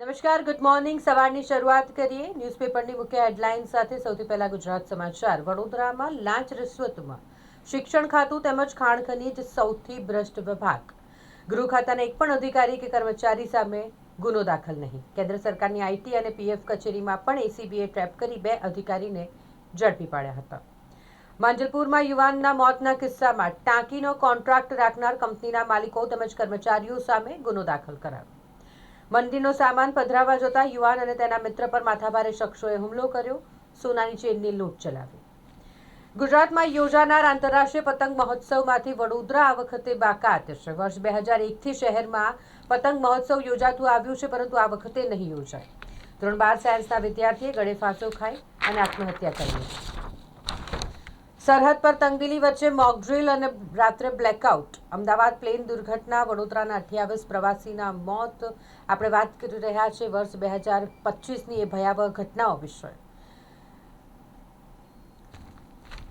નમસ્કાર good morning સવારની શરૂઆત કરીએ. ન્યૂઝપેપરની મુખ્ય હેડલાઇન સાથે સૌથી પહેલા ગુજરાત સમાચાર. વડોદરામાં લાંચ રિશ્વતમાં શિક્ષણ ખાતું તેમજ ખાણ ખનીજ સૌથી ભ્રષ્ટ વિભાગ. ગૃહ ખાતાના એક પણ અધિકારી કે કર્મચારી સામે ગુનો દાખલ નહીં. કેન્દ્ર સરકારની આઈટી અને પીએફ કચેરીમાં પણ એસીબીએ ટ્રેપ કરી બે અધિકારીને ઝડપી પાડ્યા હતા. માંજલપુરમાં યુવાનના મોતના કિસ્સામાં ટાંકીનો કોન્ટ્રાક્ટ રાખનાર કંપનીના માલિકો તેમજ કર્મચારીઓ સામે ગુનો દાખલ કરાયો. મંદિરનો સામાન પધરાવવા જતા યુવાન અને તેના મિત્ર પર માથાભારે શખ્સોએ હુમલો કર્યો. સોનાની ચેનની લૂંટ ચલાવી. ગુજરાતમાં યોજાનાર આંતરરાષ્ટ્રીય પતંગ મહોત્સવમાંથી વડોદરા આ વખતે બાકાત. છે વર્ષ બે હજાર એકથી શહેરમાં પતંગ મહોત્સવ યોજાતું આવ્યું છે, પરંતુ આ વખતે નહીં યોજાય. ધોરણ બાર સાયન્સના વિદ્યાર્થીએ ગળે ફાંસો ખાઈ અને આત્મહત્યા કરી. સરહદ પર તંગદિલી વચ્ચે મોકડ્રીલ અને રાત્રે બ્લેકઆઉટ અમદાવાદ પ્લેન દુર્ઘટના, વડોદરાના અઠ્યાવીસ પ્રવાસીના મોત. આપણે વાત કરી રહ્યા છીએ વર્ષ બે હજાર પચીસની એ ભયાવહ ઘટનાઓ વિશે.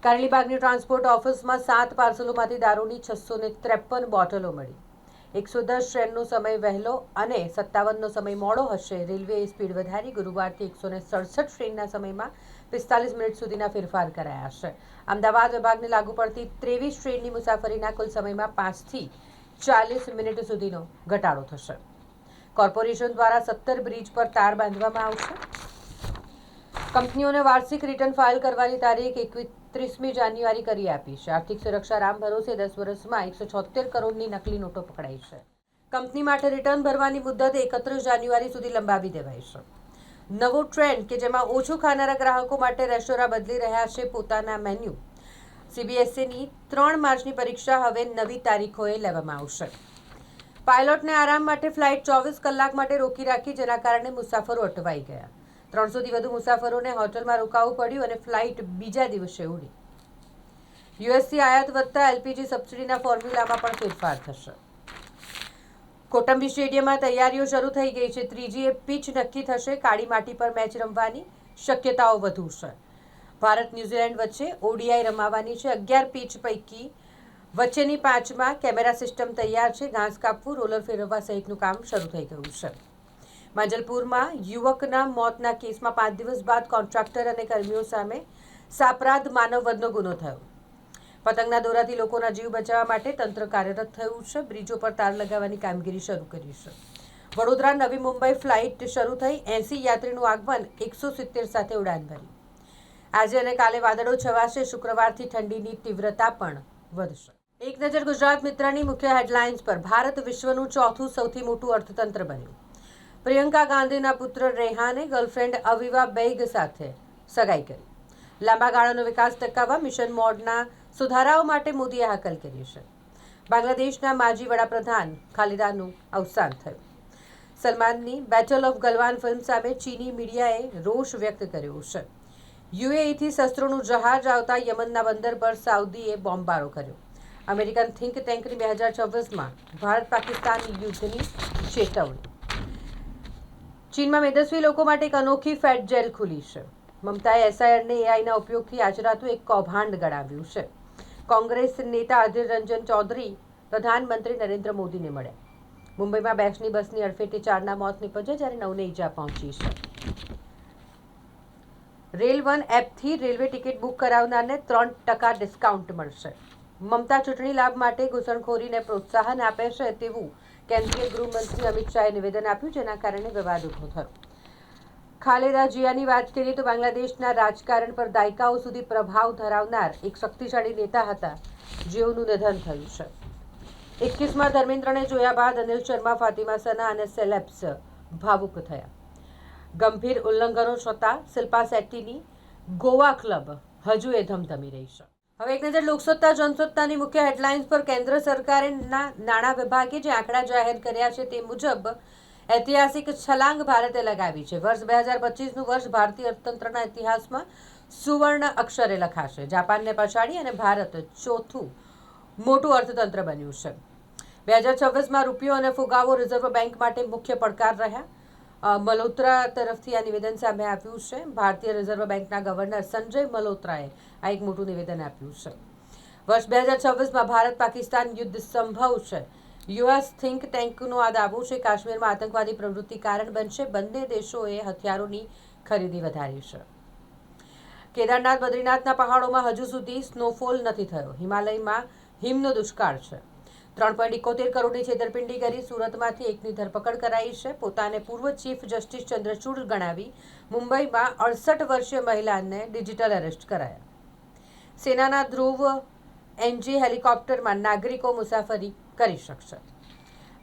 કારેલીબાગની ટ્રાન્સપોર્ટ ઓફિસમાં સાત પાર્સલોમાંથી દારૂની છસો ને ત્રેપન બોટલો મળી. એકસો દસ ટ્રેનનો સમય વહેલો અને સત્તાવનનો સમય મોડો હશે. રેલવેએ સ્પીડ વધારી ગુરુવારથી એકસો ને સડસઠ ટ્રેનના સમયમાં પિસ્તાલીસ મિનિટ સુધીના ફેરફાર કરાયા છે. અમદાવાદ વિભાગને લાગુ પડતી ત્રેવીસ ટ્રેનની મુસાફરીના કુલ સમયમાં પાંચથી ચાલીસ મિનિટ સુધીનો ઘટાડો થશે. કોર્પોરેશન દ્વારા સત્તર બ્રિજ પર તાર બાંધવામાં આવશે. કંપનીઓને વાર્ષિક રિટર્ન ફાઇલ કરવાની તારીખ એકત્રીસમી જાન્યુઆરી કરી આપી છે. આર્થિક સુરક્ષા રામ ભરોસે દસ વર્ષમાં એકસો છોતેર કરોડની નકલી નોટો પકડાઈ છે. કંપની માટે રિટર્ન ભરવાની મુદત એકત્રીસ જાન્યુઆરી સુધી લંબાવી દેવાઈ છે. નવો ટ્રેન્ડ કે જેમાં ઓછું ખાનારા ગ્રાહકો માટે રેસ્ટોરાં બદલી રહ્યા છે પોતાના મેન્યુ. સીબીએસઈની ત્રણ માર્ચની પરીક્ષા હવે નવી તારીખોએ લેવામાં આવશે. પાયલોટને આરામ માટે ફ્લાઇટ ચોવીસ કલાક માટે રોકી રાખી જેના કારણે મુસાફરો અટવાઈ ગયા. ત્રણસોથી વધુ મુસાફરોને હોટલમાં રોકાવું પડ્યું અને ફ્લાઇટ બીજા દિવસે ઉડી. યુએસથી આયાત વધતા એલપીજી સબસિડીના ફોર્મ્યુલામાં પણ ફેરફાર થશે. કોટંબી સ્ટેડિયમમાં તૈયારીઓ શરૂ થઈ ગઈ છે. ત્રીજી પીચ નક્કી થશે. કાળી માટી પર મેચ રમવાની શક્યતાઓ વધુ છે. ભારત ન્યૂઝીલેન્ડ વચ્ચે ઓડીઆઈ રમાવાની છે. અગિયાર પીચ પૈકી વચ્ચેની પાંચમાં કેમેરા સિસ્ટમ તૈયાર છે. ઘાસ કાપવું, રોલર ફેરવવા સહિતનું કામ શરૂ થઈ ગયું છે. માંજલપુરમાં યુવકના મોતના કેસમાં પાંચ દિવસ બાદ કોન્ટ્રાક્ટર અને કર્મીઓ સામે સાપરાધ માનવવધનો ગુનો થયો. પતંગના દોરાથી લોકોના જીવ બચાવવા માટે તંત્ર કાર્યરત થયું છે. બ્રિજો પર તાર લગાવવાની કામગીરી શરૂ કરી છે. વડોદરા નવી મુંબઈ ફ્લાઇટ શરૂ થઈ. એંસી યાત્રીનું આગમન એકસો સિત્તેર સાથે ઉડાન ભરી. આજે અને કાલે વાદળો છવાશે. શુક્રવારથી ઠંડીની તીવ્રતા પણ વધશે. એક નજર ગુજરાત મિત્રની મુખ્ય હેડલાઇન્સ પર. ભારત વિશ્વનું ચોથું સૌથી મોટું અર્થતંત્ર બન્યું. પ્રિયંકા ગાંધીના પુત્ર રેહાને ગર્લફ્રેન્ડ અવિવા બેગ સાથે સગાઈ કરી. લાંબા ગાળાનો વિકાસ ટકાવવા મિશન મોડના સુધારાઓ માટે મોદીએ હાકલ કરી છે. બાંગ્લાદેશના માજી વડાપ્રધાન ખાલિદાનું અવસાન થયું. સલમાનની બેટલ ઓફ ગલવાન ફિલ્મ સામે ચીની મીડિયાએ રોષ વ્યક્ત કર્યો છે. યુએઈથી શસ્ત્રોનું જહાજ આવતા યમનના બંદર પર સાઉદીએ બોમ્બારો કર્યો. અમેરિકન થિંક ટેન્કની બે હજાર છવ્વીસમાં ભારત પાકિસ્તાન યુદ્ધની ચેતવણી. ચીનમાં મેદસ્વી લોકો માટે એક અનોખી ફેટ જેલ ખુલી છે. મમતાએ એસઆઈઆરને એઆઈના ઉપયોગથી આચરાતું એક કૌભાંડ ગણાવ્યું છે. કોંગ્રેસ નેતા અધીર રંજન ચૌધરી, પ્રધાનમંત્રી નરેન્દ્ર મોદીને મળ્યા. મુંબઈમાં બેસની બસની અડફેટે ચારના મોત નીપજ્યા જ્યારે નવને ઈજા પહોંચી છે. રેલ વન એપથી રેલવે ટિકિટ બુક કરાવનારને ત્રણ ટકા ડિસ્કાઉન્ટ મળશે. મમતા ચૂંટણી લાભ માટે ઘૂસણખોરીને પ્રોત્સાહન આપે છે તેવું કેન્દ્રીય ગૃહમંત્રી અમિત શાહે નિવેદન આપ્યું, જેના કારણે વિવાદ ઊભો થયો. ખાલેદા જિયાની વાત કરીએ તો બાંગ્લાદેશના રાજકારણ પર દાયકાઓ સુધી પ્રભાવ ધરાવનાર એક શક્તિશાળી નેતા હતા, જેઓનું નિધન થયું છે. એકવીસમાં ધર્મેન્દ્રને જોયા બાદ અનિલ શર્મા, ફાતિમા સના અને સેલેબ્સ ભાવુક થયા. ગંભીર ઉલ્લંઘનો છતાં શિલ્પા શેટ્ટીની ગોવા ક્લબ હજુ એ ધમધમી રહી છે. હવે એક નજર લોકસત્તા, જનસત્તાની મુખ્ય હેડલાઇન્સ પર કેન્દ્ર સરકારના નાણાં વિભાગે જે આંકડા જાહેર કર્યા છે તે મુજબ ઐતિહાસિક છલાંગ ભારતે લગાવી છે. વર્ષ બે હજાર પચીસનું વર્ષ ભારતીય અર્થતંત્રના ઇતિહાસમાં સુવર્ણ અક્ષરે લખાશે. જાપાનને પછાડી અને ભારત ચોથું મોટું અર્થતંત્ર બન્યું છે. બે હજાર છવ્વીસમાં રૂપિયો અને ફુગાવો રિઝર્વ બેંક માટે મુખ્ય પડકાર રહ્યા. મલોત્રા તરફથી આ નિવેદન સામે આવ્યું છે. ભારતીય રિઝર્વ બેંકના ગવર્નર સંજય મલોત્રાએ આ એક મોટું નિવેદન આપ્યું છે. વર્ષ બે હજાર છવ્વીસમાં ભારત પાકિસ્તાન યુદ્ધ સંભવ છે. યુએસ થિંક ટેન્કનું આ દાવો છે, કાશ્મીરમાં આતંકવાદી પ્રવૃત્તિ કારણ બનશે, બંને દેશોએ હથિયારોની ખરીદી વધારી છે. કેદારનાથ, બદ્રીનાથના પહાડોમાં હજુ સુધી સ્નોફોલ નથી થયો. હિમાલયમાં હિમનો દુષ્કાળ છે. ત્રણ પોઈન્ટ ઇકોતેર કરોડની છેતરપિંડી કરી સુરતમાંથી એકની ધરપકડ કરાઈ છે. પોતાને પૂર્વ ચીફ જસ્ટિસ ચંદ્રચૂડ ગણાવી મુંબઈમાં અડસઠ વર્ષીય મહિલાને ડિજિટલ એરેસ્ટ કરાયા. સેનાના ધ્રુવ એનજી હેલિકોપ્ટરમાં નાગરિકો મુસાફરી કરી શકશે.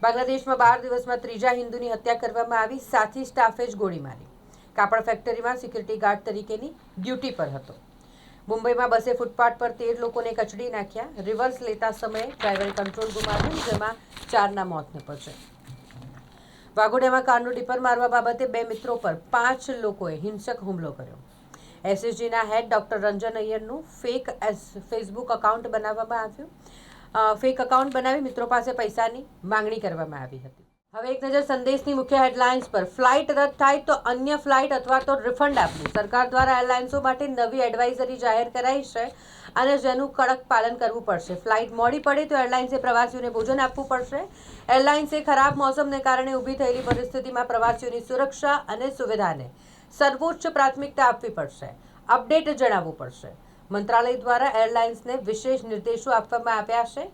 બાંગ્લાદેશમાં બાર દિવસમાં ત્રીજા હિન્દુની હત્યા કરવામાં આવી, સાથી સ્ટાફે જ ગોળી મારી. કાપડ ફેક્ટરીમાં સિક્યુરિટી ગાર્ડ તરીકેની ડ્યુટી પર હતો. મુંબઈમાં બસે ફૂટપાથ પર તેર લોકોને કચડી નાખ્યા. રિવર્સ લેતા સમયે ડ્રાઈવરે કંટ્રોલ ગુમાવ્યું, જેમાં ચારના મોત નીપજશે વાઘોડિયામાં કારનું ડીપર મારવા બાબતે બે મિત્રો પર પાંચ લોકોએ હિંસક હુમલો કર્યો. એસએસજીના હેડ ડોક્ટર રંજન અય્યરનું ફેક ફેસબુક અકાઉન્ટ બનાવવામાં આવ્યું. ફેક અકાઉન્ટ બનાવી મિત્રો પાસે પૈસાની માંગણી કરવામાં આવી હતી. હવે એક નજર સંદેશની મુખ્ય હેડલાઇન્સ પર. ફ્લાઇટ રદ થાય તો અન્ય ફ્લાઇટ અથવા તો રિફંડ આપવું. સરકાર દ્વારા એરલાઇન્સો માટે નવી એડવાઇઝરી જાહેર કરાઈ છે અને જેનું કડક પાલન કરવું પડશે. ફ્લાઇટ મોડી પડે તો એરલાઇન્સે પ્રવાસીઓને ભોજન આપવું પડશે. એરલાઇન્સે ખરાબ મોસમને કારણે ઊભી થયેલી પરિસ્થિતિમાં પ્રવાસીઓની સુરક્ષા અને સુવિધાને સર્વોચ્ચ પ્રાથમિકતા આપવી પડશે. અપડેટ જણાવવું પડશે. મંત્રાલય દ્વારા એરલાઇન્સને વિશેષ નિર્દેશો આપવામાં આવ્યા છે.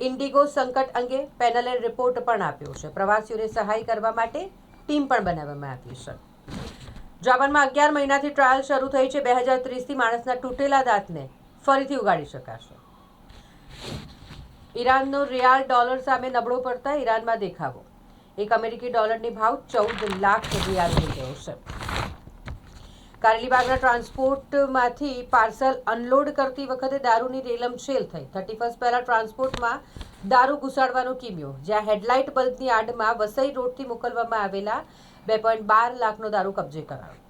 ઇન્ડિગો સંકટ અંગે પેનલે રિપોર્ટ પણ આપ્યો છે. પ્રવાસીઓને સહાય કરવા માટે ટીમ પણ બનાવવામાં આવી છે. જાપાનમાં અગિયાર મહિનાથી ટ્રાયલ શરૂ થઈ છે. બે હજાર ત્રીસથી માણસના તૂટેલા દાંતને ફરીથી ઉગાડી શકાશે. ઈરાનનો રિયાલ ડોલર સામે નબળો પડતા ઈરાનમાં દેખાવો. એક અમેરિકી ડોલરની ભાવ ચૌદ લાખ રિયાલ થઈ ગયો છે. કારેલીબાગના ટ્રાન્સપોર્ટમાંથી પાર્સલ અનલોડ કરતી વખતે દારૂની રેલમછેલ થઈ. થર્ટી ફર્સ્ટ પહેલાં ટ્રાન્સપોર્ટમાં દારૂ ઘુસાડવાનો કિમ્યો, જ્યાં હેડલાઇટ બલ્બની આડમાં વસઈ રોડથી મોકલવામાં આવેલા બે પોઈન્ટ બાર લાખનો દારૂ કબજે કરાયો.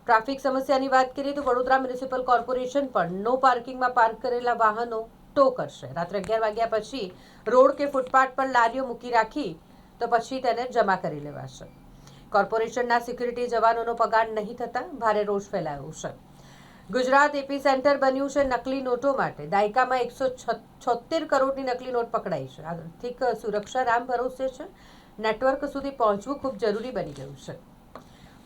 ટ્રાફિક સમસ્યાની વાત કરીએ તો વડોદરા મ્યુનિસિપલ કોર્પોરેશન પણ નો પાર્કિંગમાં પાર્ક કરેલા વાહનો ટો કરશે. રાત્રે અગિયાર વાગ્યા પછી રોડ કે ફૂટપાથ પર લારીઓ મૂકી રાખી તો પછી તેને જમા કરી લેવાશે. કોર્પોરેશનના સિક્યુરિટી જવાનોનો પગાર નહીં થતા ભારે રોષ ફેલાયો છે. ગુજરાત એપી સેન્ટર બન્યું છે નકલી નોટો માટે. દાયકામાં એકસો છોતેર કરોડની નકલી નોટ પકડાઈ છે. આર્થિક સુરક્ષા રામ ભરોસે છે. નેટવર્ક સુધી પહોંચવું ખૂબ જરૂરી બની ગયું છે.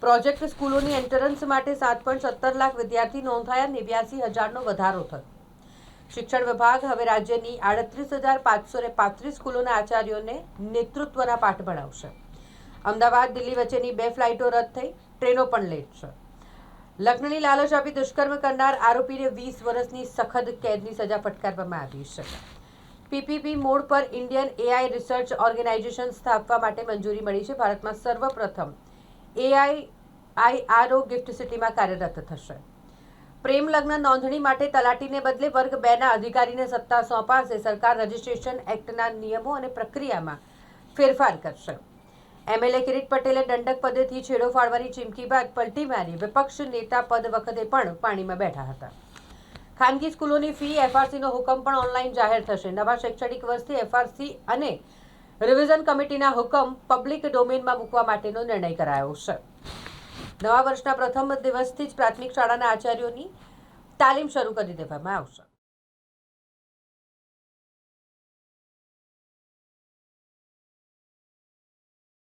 પ્રોજેક્ટ સ્કૂલોની એન્ટ્રન્સ માટે સાત પોઈન્ટ સત્તર લાખ વિદ્યાર્થી નોંધાયા. નેવ્યાસી હજારનો વધારો થયો. શિક્ષણ વિભાગ હવે રાજ્યની આડત્રીસ હજાર પાંચસો ને પાંત્રીસ સ્કૂલોના આચાર્યોને નેતૃત્વના પાઠ ભણાવશે. અમદાવાદ, દિલ્હી વચ્ચેની બે ફ્લાઇટો રદ થઈ. ટ્રેનો પણ લેટ છે. લગ્નની લાલચ આપી દુષ્કર્મ કરનાર આરોપીને વીસ વર્ષની સખત કેદની સજા ફટકારવામાં આવી છે. પીપીપી મોડ પર ઇન્ડિયન એઆઈ રિસર્ચ ઓર્ગેનાઇઝેશન સ્થાપવા માટે મંજૂરી મળી છે. ભારતમાં સર્વપ્રથમ એઆઈ આઈઆરઓ ગિફ્ટ સિટીમાં કાર્યરત થશે. પ્રેમ લગ્ન નોંધણી માટે તલાટીને બદલે વર્ગ બેના અધિકારીને સત્તા સોંપાશે. સરકાર રજિસ્ટ્રેશન એક્ટના નિયમો અને પ્રક્રિયામાં ફેરફાર કરશે. એમએલએ કિરીટ પટેલે દંડક પદેથી છેડો ફાડવાની ચીમકી બાદ પલટી મારી. વિપક્ષ નેતા પદ વખતે પણ પાણીમાં બેઠા હતા. ખાનગી સ્કૂલોની ફી, એફઆરસીનો હુકમ પણ ઓનલાઈન જાહેર થશે. નવા શૈક્ષણિક વર્ષથી એફઆરસી અને રિવિઝન કમિટીના હુકમ પબ્લિક ડોમેનમાં મૂકવા માટેનો નિર્ણય કરાયો છે. નવા વર્ષના પ્રથમ દિવસથી જ પ્રાથમિક શાળાના આચાર્યોની તાલીમ શરૂ કરી દેવામાં આવશે.